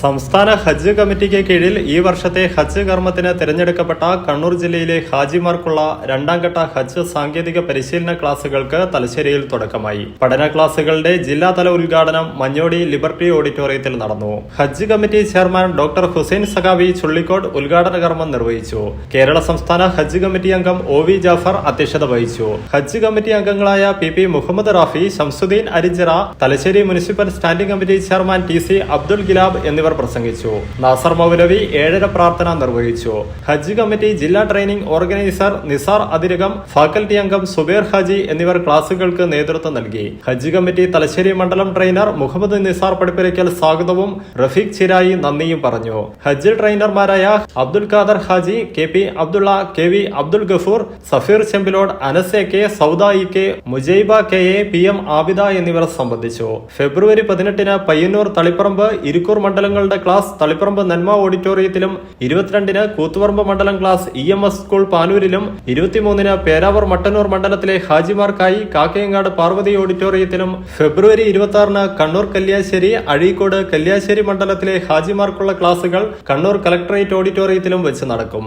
സംസ്ഥാന ഹജ്ജ് കമ്മിറ്റിക്ക് കീഴിൽ ഈ വർഷത്തെ ഹജ്ജ് കർമ്മത്തിന് തിരഞ്ഞെടുക്കപ്പെട്ട കണ്ണൂർ ജില്ലയിലെ ഹാജിമാർക്കുള്ള രണ്ടാം ഘട്ട ഹജ്ജ് സാങ്കേതിക പരിശീലന ക്ലാസുകൾക്ക് തലശ്ശേരിയിൽ തുടക്കമായി. പഠന ക്ലാസുകളുടെ ജില്ലാതല ഉദ്ഘാടനം മഞ്ഞോടി ലിബർട്ടി ഓഡിറ്റോറിയത്തിൽ നടന്നു. Hajj committee chairman doctor Hussain Sakhavi Chullikode ഉദ്ഘാടന കർമ്മം നിർവഹിച്ചു. കേരള സംസ്ഥാന ഹജ്ജ് കമ്മിറ്റി അംഗം ഒ വി ജാഫർ അധ്യക്ഷത വഹിച്ചു. ഹജ്ജ് കമ്മിറ്റി അംഗങ്ങളായ P P Muhammad Rafi Shamsuddin Arinchira Thalassery municipal standing committee chairman T C Abdul Gilab എന്നിവർ പ്രസംഗിച്ചു. നാസർ മൗലവി ഏഴര പ്രാർത്ഥന നിർവഹിച്ചു. ഹജ്ജ് കമ്മിറ്റി ജില്ലാ training organiser Nisar Athirakam faculty അംഗം സുബേർ ഹാജി എന്നിവർ ക്ലാസുകൾക്ക് നേതൃത്വം നൽകി. ഹജ്ജ് കമ്മിറ്റി തലശ്ശേരി മണ്ഡലം ട്രെയിനർ മുഹമ്മദ് നിസാർ പടിപ്പിരയ്ക്കൽ സ്വാഗതവും റഫീഖ് ചിരായി നന്ദിയും പറഞ്ഞു. ഹജ്ജ് ട്രെയിനർമാരായ Abdul Khader Haji K P Abdulla K V Abdul Gafoor Safeer Chembilode Anas A K Sauda E K Mujeeba K A P M Abida എന്നിവർ സംബന്ധിച്ചു. ഫെബ്രുവരി പതിനെട്ടിന് പയ്യന്നൂർ തളിപ്പറമ്പ് ഇരിക്കൂർ മണ്ഡലങ്ങളുടെ ക്ലാസ് തളിപ്പറമ്പ് നന്മ ഓഡിറ്റോറിയത്തിലും ഇരുപത്തിരണ്ടിന് കൂത്തുപറമ്പ് മണ്ഡലം class E M S school പാനൂരിലും ഇരുപത്തിമൂന്നിന് പേരാവൂർ മട്ടന്നൂർ മണ്ഡലത്തിലെ ഹാജിമാർക്കായി കാക്കയങ്ങാട് പാർവതി ഓഡിറ്റോറിയത്തിലും ഫെബ്രുവരി ഇരുപത്തി ആറിന് കണ്ണൂർ കല്യാശ്ശേരി അഴീക്കോട് കല്യാശ്ശേരി മണ്ഡലത്തിലെ ഹാജിമാർക്കുള്ള ക്ലാസുകൾ കണ്ണൂർ കലക്ടറേറ്റ് ഓഡിറ്റോറിയത്തിലും വെച്ച് നടക്കും.